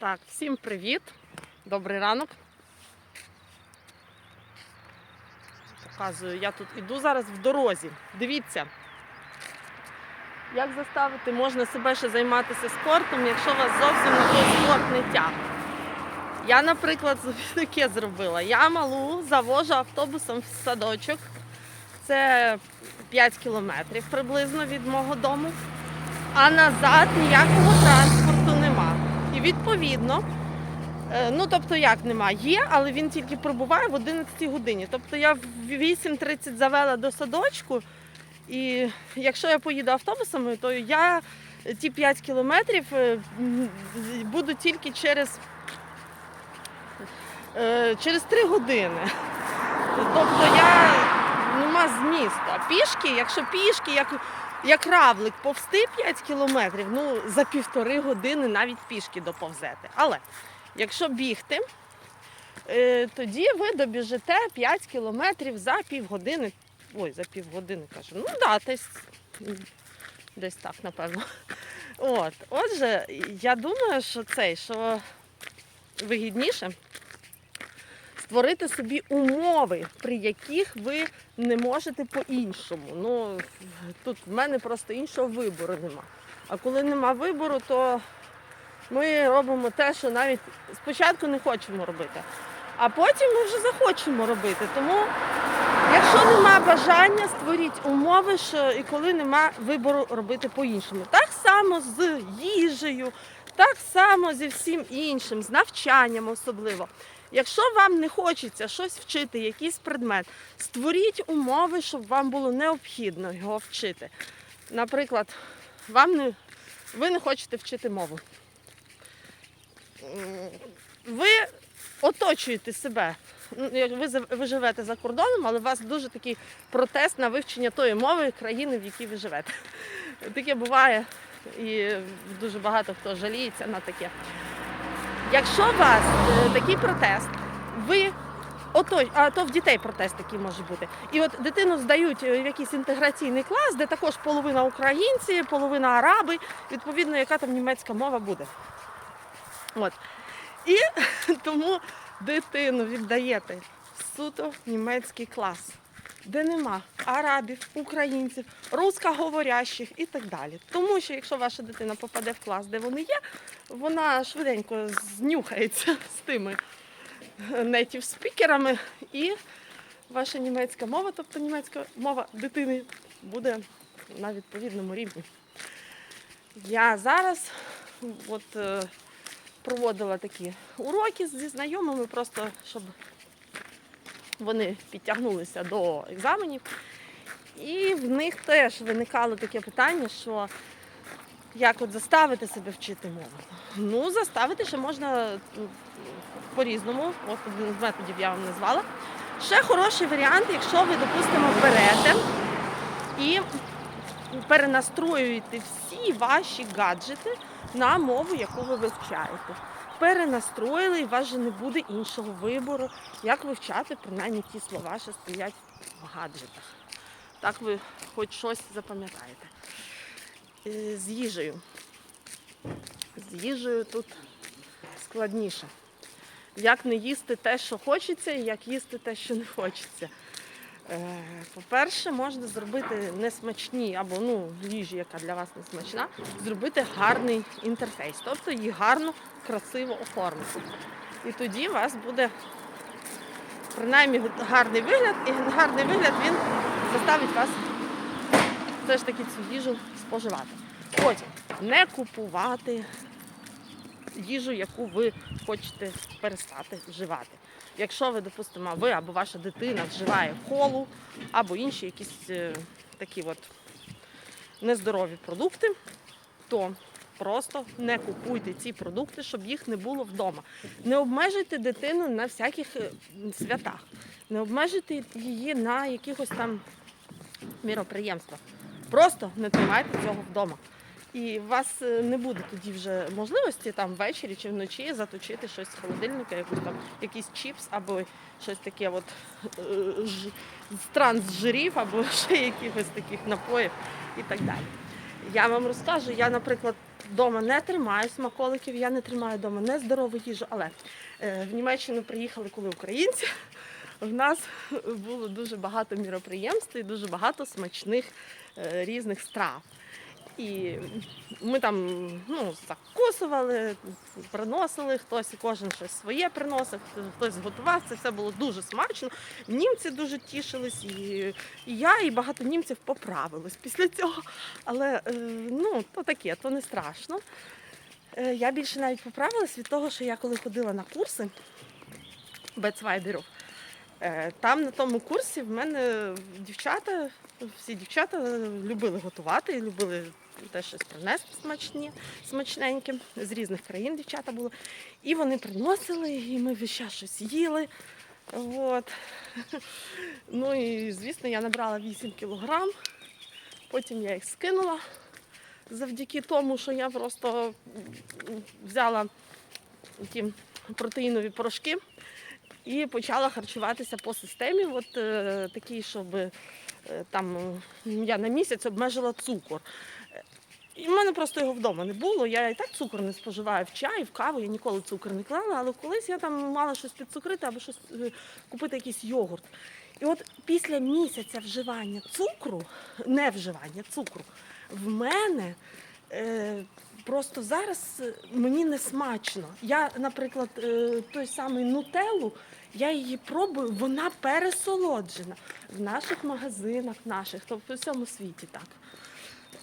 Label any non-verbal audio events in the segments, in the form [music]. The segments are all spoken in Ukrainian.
Так, всім привіт. Добрий ранок. Показую, я тут іду зараз в дорозі. Дивіться, як заставити можна себе ще займатися спортом, якщо вас зовсім на той спорт не тягне. Я, наприклад, [laughs] таке зробила. Я малу завожу автобусом в садочок. Це 5 кілометрів приблизно від мого дому. А назад ніякого транспорту. І відповідно, е, ну тобто як нема, є, але він тільки пробуває в 11 годині. Тобто я в 8.30 завела до садочку, і якщо я поїду автобусами, то я ті 5 кілометрів е, буду тільки через, е, через 3 години. Тобто я нема змісту. А пішки, якщо пішки, як, як равлик повсти 5 кілометрів, ну за півтори години навіть пішки доповзете. Але якщо бігти, е, тоді ви добіжите 5 кілометрів за півгодини. Ой, за півгодини кажу. Ну да, десь, десь так, напевно. От. Отже, я думаю, що цей, що вигідніше створити собі умови, при яких ви не можете по-іншому. Ну, тут в мене просто іншого вибору нема. А коли нема вибору, то ми робимо те, що навіть спочатку не хочемо робити, а потім ми вже захочемо робити. Тому, якщо нема бажання, створіть умови, що і коли нема вибору робити по-іншому. Так само з їжею, так само зі всім іншим, з навчанням особливо. Якщо вам не хочеться щось вчити, якийсь предмет, створіть умови, щоб вам було необхідно його вчити. Наприклад, вам не, ви не хочете вчити мову. Ви оточуєте себе. Ну, Ви, ви живете за кордоном, але у вас дуже такий протест на вивчення тої мови країни, в якій ви живете. Таке буває, і дуже багато хто жаліється на таке. Якщо у вас е, такий протест, ви ото, а то в дітей протест такий може бути. І от дитину здають е, в якийсь інтеграційний клас, де також половина українці, половина араби, відповідно, яка там німецька мова буде. От. І [laughs] тому дитину віддаєте суто німецький клас, де нема арабів, українців, русскоговорящих і так далі. Тому що якщо ваша дитина попаде в клас, де вони є, вона швиденько знюхається з тими нейтів спікерами, і ваша німецька мова, тобто німецька мова дитини, буде на відповідному рівні. Я зараз от, е, проводила такі уроки зі знайомими, просто щоб вони підтягнулися до екзаменів. І в них теж виникало таке питання, що як от заставити себе вчити мову. Ну, заставити ще можна по-різному. От один з методів я вам назвала. Ще хороший варіант, якщо ви, допустимо, берете і перенастроюєте всі ваші гаджети на мову, яку ви вивчаєте. Перенастроїли, і у вас же не буде іншого вибору, як вивчати принаймні ті слова, що стоять в гаджетах. Так ви хоч щось запам'ятаєте. Е, З їжею. З їжею тут складніше. Як не їсти те, що хочеться, і як їсти те, що не хочеться. Е, По-перше, можна зробити несмачні або ну, їжі, яка для вас не смачна, зробити гарний інтерфейс, тобто її гарно, красиво оформити. І тоді у вас буде принаймні гарний вигляд, і гарний вигляд він заставить вас все ж таки цю їжу споживати. Потім не купувати їжу, яку ви хочете перестати вживати. Якщо ви, допустимо, ви або ваша дитина вживає колу, або інші якісь е, такі от нездорові продукти, то просто не купуйте ці продукти, щоб їх не було вдома. Не обмежуйте дитину на всяких е, святах, не обмежуйте її на якихось там міроприємствах. Просто не тримайте цього вдома. І у вас е, не буде тоді вже можливості там ввечері чи вночі заточити щось з холодильника, якусь там якийсь чіпс або щось таке, от е, ж- з жирів, або [laughs] ще якихось таких напоїв і так далі. Я вам розкажу, я, наприклад, вдома не тримаю смаколиків, я не тримаю вдома нездорову їжу, але е, в Німеччину приїхали коли українці. В нас було дуже багато міроприємств і дуже багато смачних різних страв. І ми там ну, закусували, приносили, хтось кожен щось своє приносив, хтось готував. Це все було дуже смачно. Німці дуже тішились, і, і я, і багато німців поправились після цього. Але е, ну, то таке, то не страшно. Е, Я більше навіть поправилась від того, що я коли ходила на курси Бецвайдерів, Е, Там на тому курсі в мене дівчата, всі дівчата любили готувати і любили теж щось принести смачні, смачненьке. З різних країн дівчата були. І вони приносили, і ми весь час щось їли. От. Ну і звісно, я набрала 8 кілограм. Потім я їх скинула завдяки тому, що я просто взяла ті протеїнові порошки і почала харчуватися по системі, от е, такій, щоб там я на місяць обмежила цукор. Е, І в мене просто його вдома не було. Я і так цукор не споживаю в чай, в каву, я ніколи цукор не клала, але колись я там мала щось підцукрити або щось е, купити якийсь йогурт. І от після місяця вживання цукру, не вживання цукру, в мене е, просто зараз е, мені не смачно. Я, наприклад, е, той самий нутеллу, я її пробую, вона пересолоджена в наших магазинах, наших, тобто в всьому світі так.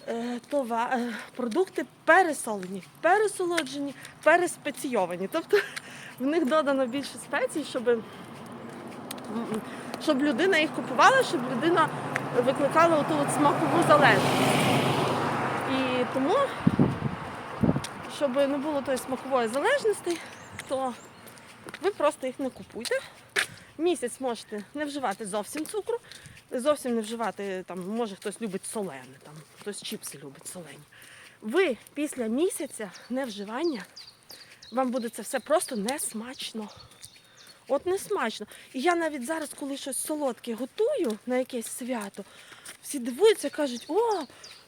Е, Това, продукти пересолені, пересолоджені, переспеційовані. Тобто [laughs] в них додано більше спецій, щоб, щоб людина їх купувала, щоб людина викликала оту от смакову залежність. І тому, щоб не було тої смакової залежності, то ви просто їх не купуйте. Місяць можете не вживати зовсім цукру, зовсім не вживати, там, може хтось любить солене, там, хтось чіпси любить солені. Ви після місяця невживання вам буде це все просто не смачно. От не смачно. І я навіть зараз, коли щось солодке готую на якесь свято, всі дивуються, кажуть, о,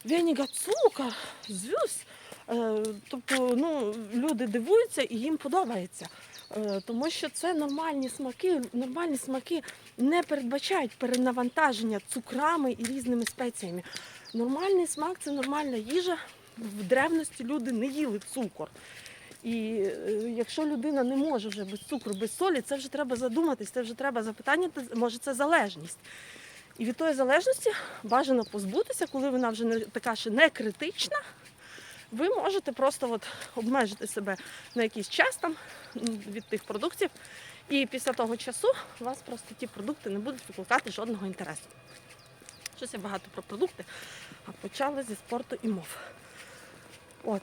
веніга цукор, звюсь. Е, Тобто, ну, люди дивуються і їм подобається. Е, Тому що це нормальні смаки, нормальні смаки не передбачають перенавантаження цукрами і різними спеціями. Нормальний смак це нормальна їжа. В древності люди не їли цукор. І е, якщо людина не може вже без цукру, без солі, це вже треба задуматись, це вже треба запитання, може це залежність. І від тої залежності бажано позбутися, коли вона вже не така ще не критична. Ви можете просто от обмежити себе на якийсь час там від тих продуктів, і після того часу у вас просто ті продукти не будуть викликати жодного інтересу. Щось я багато про продукти, а почали зі спорту і мов. От.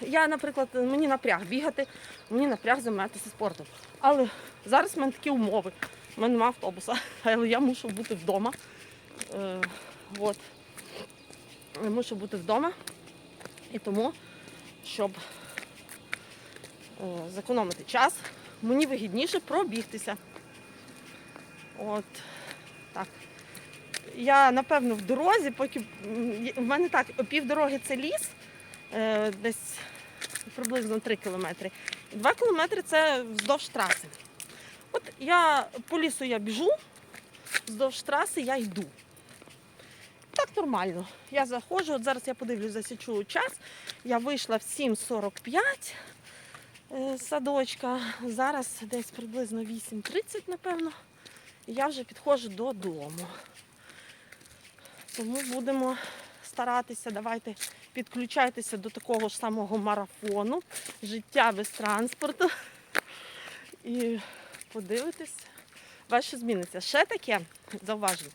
Я, наприклад, мені напряг бігати, мені напряг займатися спортом. Але зараз в мене такі умови. У мене немає автобуса, [laughs] але я мушу бути вдома. Е, от. Я мушу бути вдома. І тому, щоб е, зекономити час, мені вигідніше пробігтися. От так. Я, напевно, в дорозі, поки в мене так, півдороги це ліс, е, десь приблизно 3 кілометри. І 2 кілометри це вздовж траси. От я по лісу я біжу, вздовж траси я йду. Нормально. Я заходжу, от зараз я подивлюсь, засічу час. Я вийшла в 7.45 е, з садочка. Зараз десь приблизно 8.30, напевно. І я вже підходжу додому. Тому будемо старатися, давайте підключайтеся до такого ж самого марафону, життя без транспорту. І подивитись, ваше зміниться. Ще таке, зауважую.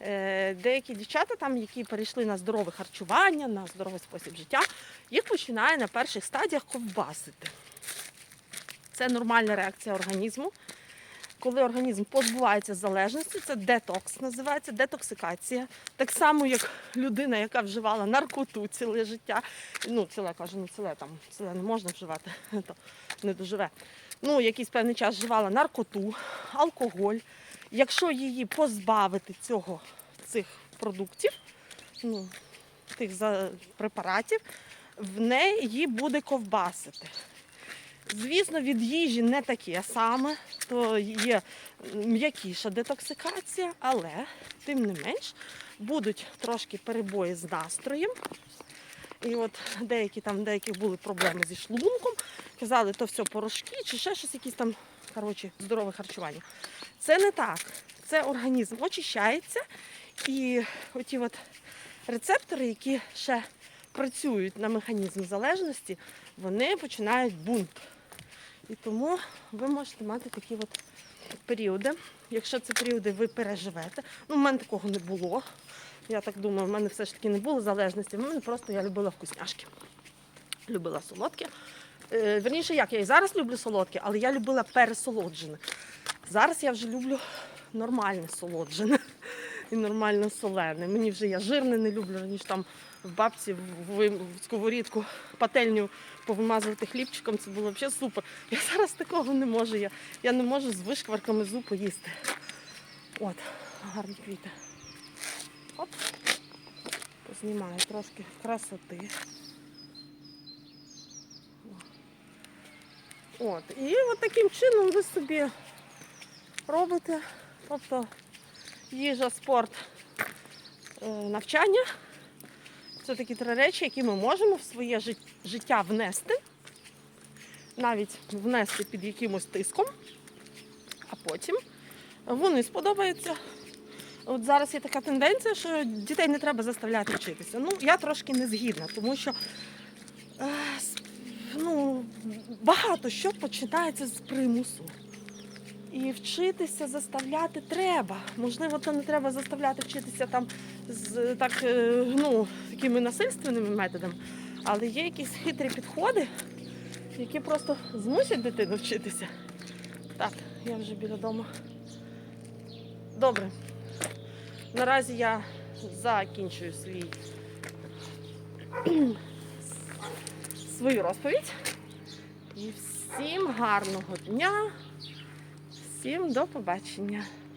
Е, Деякі дівчата, там, які перейшли на здорове харчування, на здоровий спосіб життя, їх починає на перших стадіях ковбасити. Це нормальна реакція організму. Коли організм позбувається залежності, це детокс називається, детоксикація. Так само, як людина, яка вживала наркоту ціле життя. Ну, ціле кажу, не ціле там, ціле не можна вживати, [laughs] то не доживе. Ну, якийсь певний час вживала наркоту, алкоголь. Якщо її позбавити цього, цих продуктів, ну, тих препаратів, в неї буде ковбасити. Звісно, від їжі не таке саме, то є м'якіша детоксикація, але тим не менш будуть трошки перебої з настроєм. І от деякі там, в деяких були проблеми зі шлунком, казали, то все порошки чи ще щось, якісь там коротше, здорове харчування. Це не так. Це організм очищається, і оті от рецептори, які ще працюють на механізм залежності, вони починають бунт. І тому ви можете мати такі от періоди. Якщо ці періоди ви переживете, ну в мене такого не було. Я так думаю, в мене все ж таки не було залежності. В мене просто я любила вкусняшки. Любила солодке. Е, верніше, як я і зараз люблю солодке, але я любила пересолоджене. Зараз я вже люблю нормальне солоджене [laughs] і нормально солене. Мені вже я жирне не люблю, раніше там в бабці в сковорідку пательню повимазувати хлібчиком. Це було взагалі супер. Я зараз такого не можу. Я, я не можу з вишкварками зупу їсти. От, гарні квіти. Оп. Познімаю трошки красоти. От. І от таким чином ви собі робите. Тобто їжа, спорт, е, навчання. Це такі три речі, які ми можемо в своє життя внести, навіть внести під якимось тиском, а потім вони сподобаються. От зараз є така тенденція, що дітей не треба заставляти вчитися. Ну, я трошки не згідна, тому що багато що починається з примусу. І вчитися заставляти треба. Можливо, то не треба заставляти вчитися там з так, е, ну, такими насильственними методами, але є якісь хитрі підходи, які просто змусять дитину вчитися. Так, я вже біля дому. Добре. Наразі я закінчую свій [clears throat] свою розповідь. І всім гарного дня, всім до побачення.